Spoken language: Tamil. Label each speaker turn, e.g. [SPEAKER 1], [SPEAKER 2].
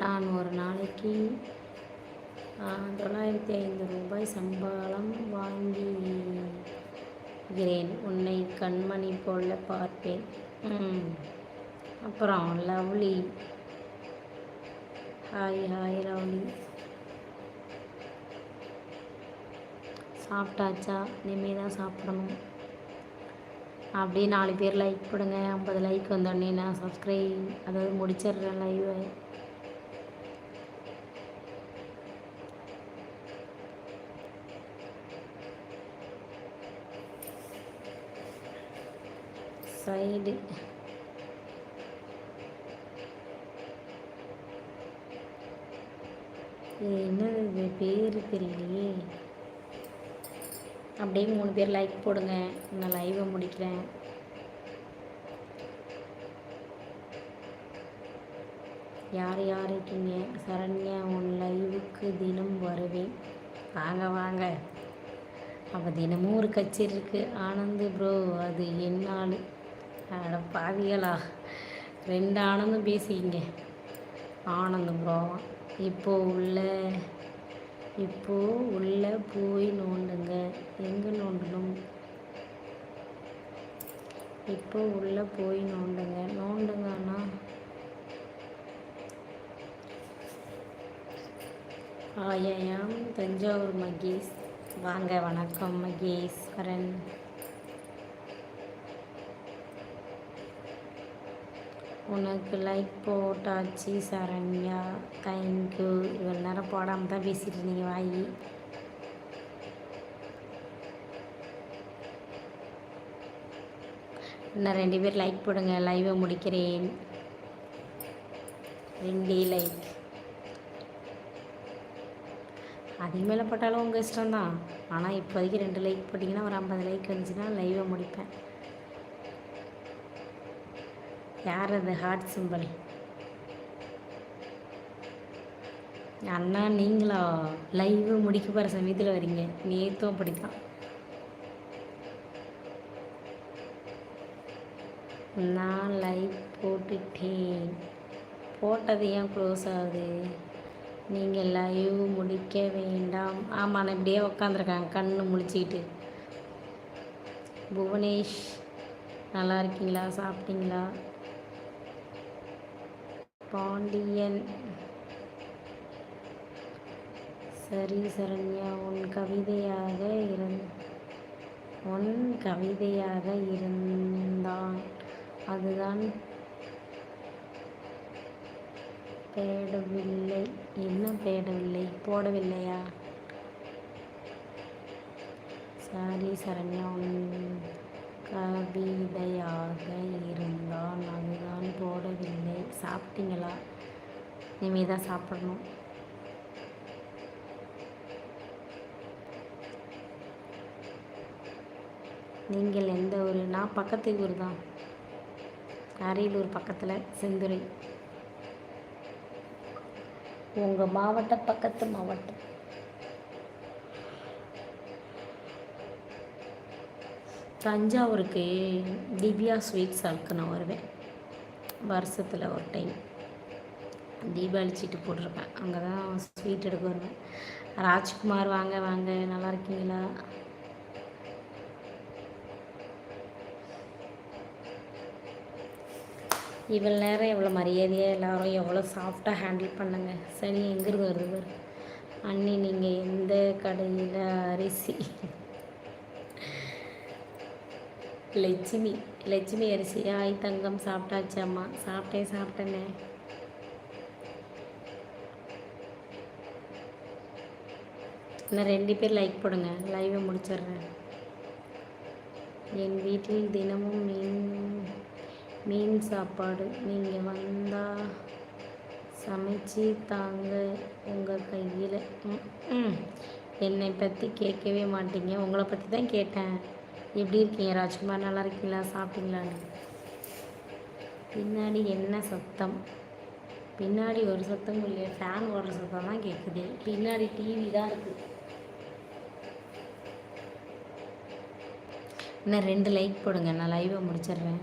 [SPEAKER 1] நான் ஒரு நாளைக்கு தொள்ளாயிரத்தி ஐந்து ரூபாய் சம்பளம் வாங்குகிறேன் உன்னை கண்மணி போல பார்ப்பேன். அப்புறம் லவ்லி. Hi hi lovely. சாப்பிட்டாச்சா? இனிமேல் தான் சாப்பிடணும். அப்படியே நாலு பேர் லைக் கொடுங்க. ஐம்பது லைக் வந்தோடனே நான் சப்ஸ்கிரைப் அதாவது முடிச்சிடுறேன் லைவை சைடு என்னது இது பேர் தெரியலையே. அப்படியே மூணு பேர் லைக் போடுங்க. நான் லைவை முடிக்கிறேன். யார் யார் இருக்கீங்க? சரண்யா உன் லைவுக்கு தினம் வருவேன் வாங்க வாங்க. அப்போ தினமும் ஒரு கச்சேரி இருக்குது ஆனந்த் ப்ரோ அது என்னாலும் அட பாவிகளா. ரெண்டு ஆனந்தும் பேசிக்கிங்க ஆனந்தம் ப்ரோ இப்போது உள்ள இப்போது உள்ளே போய் நோண்டுங்க. எங்கே நோண்டணும்? இப்போ உள்ளே போய் நோண்டுங்க. நோண்டுங்க அண்ணா. ஆயாம் தஞ்சாவூர் மகேஷ். வாங்க வணக்கம் மகேஸ்வரன். உனக்கு லைக் போட்டாச்சு சரண்யா. தேங்க்யூ இவ்வளோ நேரம் போடாமல் தான் பேசிட்டு இருந்தீங்க வாயி. இன்னும் ரெண்டு பேர் லைக் போடுங்க லைவை முடிக்கிறேன். ரெண்டே லைக் அதுக்கு மேலே போட்டாலும் உங்கள் இஷ்டம் தான் ஆனால் இப்போதைக்கு ரெண்டு லைக் போட்டிங்கன்னா ஒரு ஐம்பது லைக் வந்துச்சுன்னா லைவை முடிப்பேன். யார் அது ஹார்ட் சிம்பிள் அண்ணா நீங்களா? லைவ் முடிக்க போகிற சமயத்தில் வரீங்க. நேற்றும் அப்படித்தான். நான் லைவ் போட்டுட்டேன். போட்டது ஏன் க்ளோஸ் ஆகுது? நீங்கள் லைவ் முடிக்க வேண்டாம். ஆமாம் நான் இப்படியே உக்காந்துருக்கேன் கண்ணு முழிச்சிக்கிட்டு. புவனேஷ் நல்லா இருக்கீங்களா? சாப்பிட்டீங்களா? பாண்டியன். சரி சரண்யா உன் கவிதையாக இருந் உன் கவிதையாக இருந்தான். அதுதான் பேடவில்லை. என்ன பேடவில்லை? போடவில்லையா? சாரி சரண்யா உன் கவிதையாக இருந்தால் அதுதான் போடவில்லை. சாப்பிட்டீங்களா? இனிமேல் தான் சாப்பிடணும். நீங்கள் எந்த ஊர்? நான் பக்கத்து ஊர் தான். அரியலூர் பக்கத்தில் செந்துறை. உங்கள் மாவட்ட பக்கத்து மாவட்டம். தஞ்சாவூருக்கு திவ்யா ஸ்வீட்ஸ் அழுக்கு நான் வருவேன். வருஷத்தில் ஒரு டைம் தீபாவளி சீட்டு போட்டிருப்பேன். அங்கே தான் ஸ்வீட் எடுக்க வருவேன். ராஜ்குமார் வாங்க வாங்க. நல்லா இருக்கீங்களா? இவ்வளோ நேரம் எவ்வளோ மரியாதையாக எல்லோரும் எவ்வளோ சாஃப்டாக ஹேண்டில் பண்ணுங்க. சரி எங்கிருந்து வருது அண்ணி நீங்கள் எந்த கடையில் அரிசி? லட்சுமி லட்சுமி அரிசி ஆய் தங்கம் சாப்பிட்டாச்சு அம்மா. சாப்பிட்டேன் சாப்பிட்டேனே. நான் ரெண்டு பேர் லைக் போடுங்க. லைவை முடிச்சிடுறேன். என் வீட்டில் தினமும் மீன் மீன் சாப்பாடு. நீங்கள் வந்தால் சமைச்சு தாங்க உங்கள் கையில். என்னை பற்றி கேட்கவே மாட்டீங்க. உங்களை பற்றி தான் கேட்டேன். எப்படி இருக்கீங்க? ராஜ்குமார் நல்லா இருக்கீங்களா? சாப்பிட்டீங்களான்னு பின்னாடி என்ன சத்தம்? பின்னாடி ஒரு சத்தம் இல்லையா ஃபேன் ஓடுற சத்தம் தான் கேட்குது பின்னாடி டிவி தான் இருக்குது இன்னும் ரெண்டு லைக் போடுங்க. நான் லைவை முடிச்சிடுறேன்.